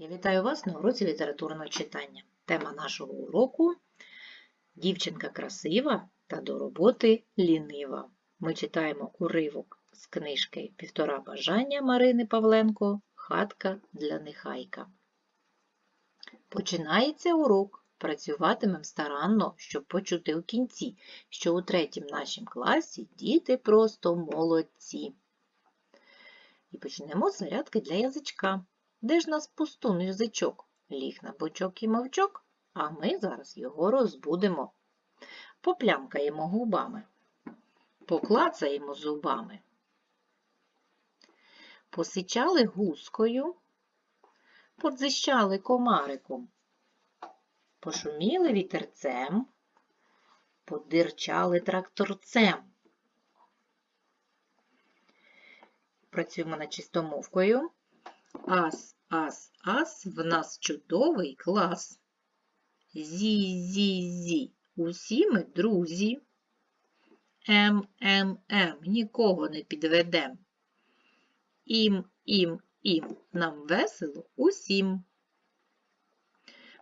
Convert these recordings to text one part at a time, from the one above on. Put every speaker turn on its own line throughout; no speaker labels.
Я вітаю вас на уроці літературного читання. Тема нашого уроку Дівчинка красива та до роботи лінива. Ми читаємо уривок з книжки Півтора бажання Марини Павленко Хатка для нехайка. Починається урок. Працюватимем старанно, щоб почути у кінці, що у третім нашім класі діти просто молодці. І почнемо з зарядки для язичка. Де ж нас пустун язичок? Ліг на бочок і мовчок, а ми зараз його розбудемо. Поплямкаємо губами, поклацаємо зубами. Посичали гускою, подзищали комариком, пошуміли вітерцем, подирчали тракторцем. Працюємо над чистомовкою. Ас, ас, ас, в нас чудовий клас. Зі, зі, зі, усі ми друзі. М, м, м, нікого не підведем. Ім, ім, ім, нам весело усім.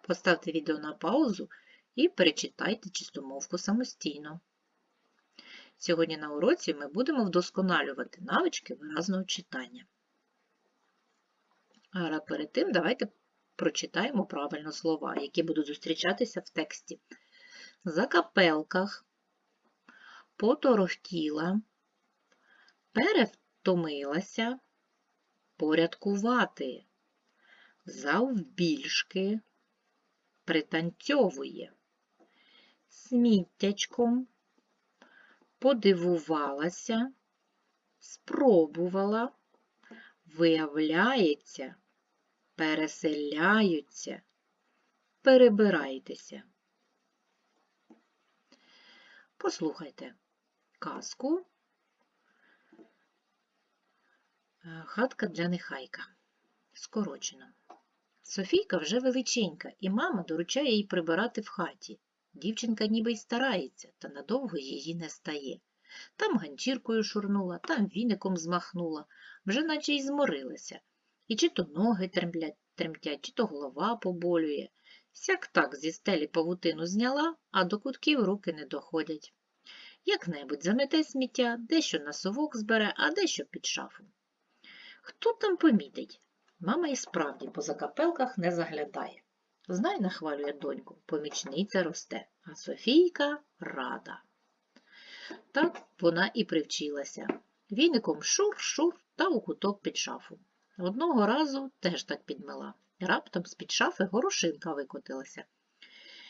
Поставте відео на паузу і перечитайте чистомовку самостійно. Сьогодні на уроці ми будемо вдосконалювати навички виразного читання. Але перед тим давайте прочитаємо правильно слова, які будуть зустрічатися в тексті. Закапелках, поторохтіла, перевтомилася, порядкувати, завбільшки, пританцьовує, сміттячком, подивувалася, спробувала, виявляється, переселяються, перебирайтеся. Послухайте казку е, Хатка для нехайка. Скорочено. Софійка вже величенька, і мама доручає їй прибирати в хаті. Дівчинка ніби й старається, та надовго її не стає. Там ганчіркою шурнула, там віником змахнула, вже наче й зморилася. І чи то ноги тремтять, чи то голова поболює. Сяк так зі стелі павутину зняла, а до кутків руки не доходять. Як-небудь замете сміття, дещо на совок збере, а дещо під шафу. Хто там помітить? Мама і справді по закапелках не заглядає. Знай, нахвалює доньку, помічниця росте, а Софійка рада. Так вона і привчилася. Віником шур-шур та у куток під шафу. Одного разу теж так підмила. Раптом з-під шафи горошинка викотилася.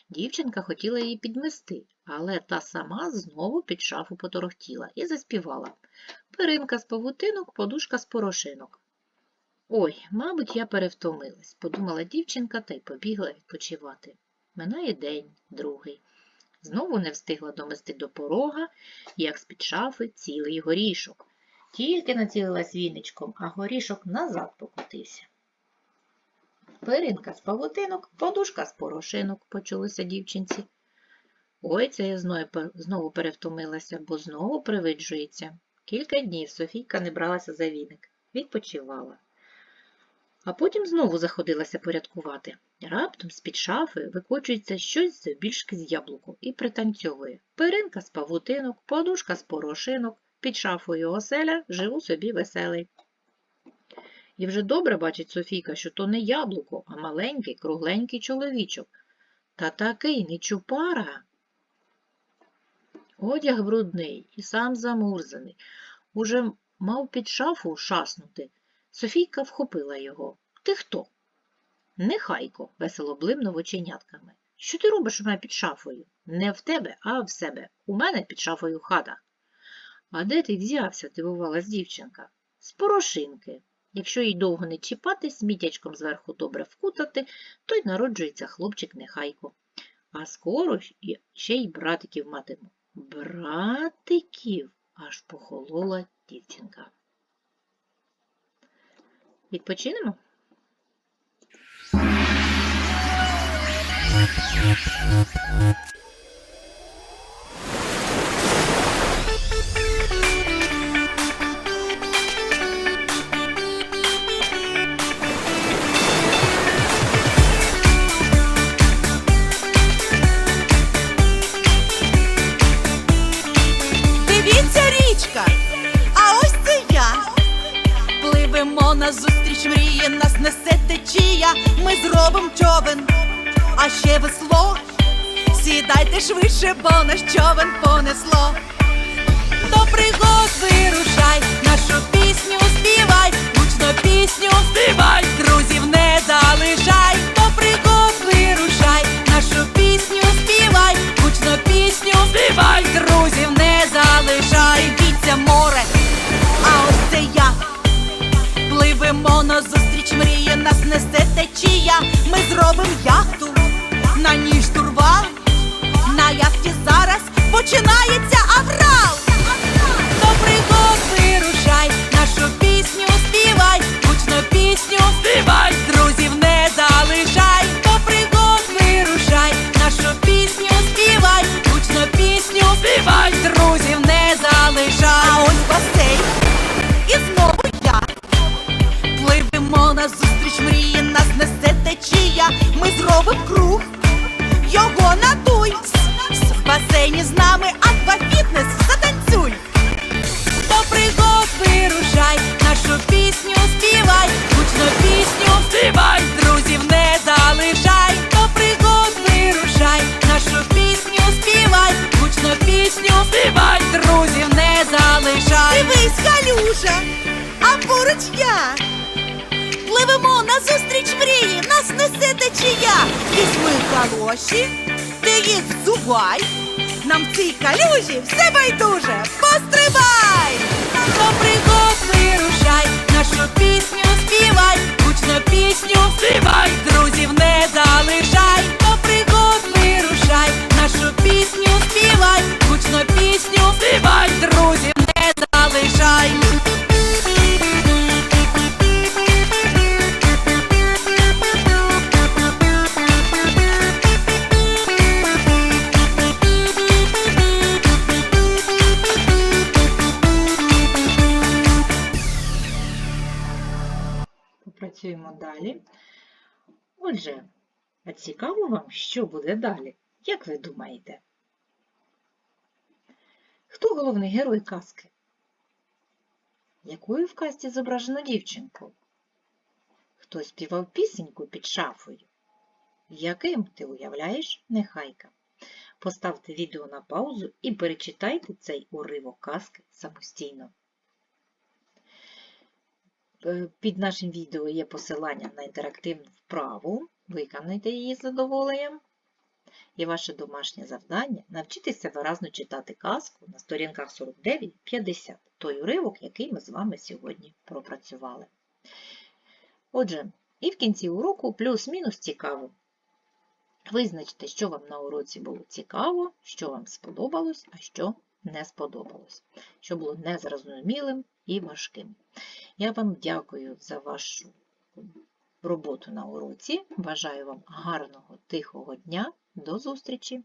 Дівчинка хотіла її підмести, але та сама знову під шафу поторохтіла і заспівала. Перинка з павутинок, подушка з порошинок. Ой, мабуть, я перевтомилась, подумала дівчинка та й побігла відпочивати. Минає день, другий. Знову не встигла домести до порога, як з-під шафи цілий горішок. Тільки націлилась віничком, а горішок назад покотився. Перинка з павутинок, подушка з порошинок, почулися дівчинці. Ой, це я знову перевтомилася, бо знову привиджується. Кілька днів Софійка не бралася за віник, відпочивала. А потім знову заходилася порядкувати. Раптом з-під шафи викочується щось завбільшки з яблуку і пританцьовує. Перинка з павутинок, подушка з порошинок, під шафою оселя живу собі веселий. І вже добре бачить Софійка, що то не яблуко, а маленький, кругленький чоловічок. Та такий не чупара. Одяг брудний і сам замурзаний. Уже мав під шафу шаснути. Софійка вхопила його. Ти хто? Нехайко, весело блимнув оченятками. Що ти робиш у мене під шафою? Не в тебе, а в себе. У мене під шафою хата. А де ти взявся? дивувалась дівчинка. З порошинки. Якщо їй довго не чіпати, сміттячком зверху добре вкутати, то й народжується хлопчик нехайко. А скоро ще й братиків матиму. Братиків, аж похолола дівчинка. Відпочинемо?
Thank you. Течія, ми зробим човен, а ще весло. Сідайте швидше, бо наш човен понесло. До пригод вирушай, нашу пісню співай, гучно пісню співай, друзів не залишай, до пригод вирушай, нашу пісню співай, гучно пісню співай, друзів не залишай, бійця море, а ось це я. Пливемо нас несе течія. Ми зробимо яхту на ній штурвал. На яхті зараз починається аврал. Ми круг, його надуй. В басейні з нами аквафітнес, затанцюй. До пригод вирушай, нашу пісню співай, гучно пісню співай, друзів не залишай. До пригод вирушай, нашу пісню співай, гучно пісню співай, друзів не залишай. Дивись, калюжа, а поруч я. Пливемо назустріч мрії, нас несе течія. Візьми калоші, ти їх взувай. Нам в цій калюжі все байдуже, пострибай! До пригод вирушай, нашу пісню співай,
Отже, а цікаво вам, що буде далі? Як ви думаєте? Хто головний герой казки? Якою в казці зображено дівчинку? Хто співав пісеньку під шафою? Яким ти уявляєш нехайка? Поставте відео на паузу і перечитайте цей уривок казки самостійно. Е, Під нашим відео є посилання на інтерактивну вправу. Виконайте її з задоволенням. І ваше домашнє завдання навчитися виразно читати казку на сторінках 49-50, той уривок, який ми з вами сьогодні пропрацювали. Отже, і в кінці уроку плюс-мінус цікаво. Визначте, що вам на уроці було цікаво, що вам сподобалось, а що не сподобалось, що було незрозумілим і важким. Я вам дякую за вашу роботу на уроці. Бажаю вам гарного, тихого дня. До зустрічі!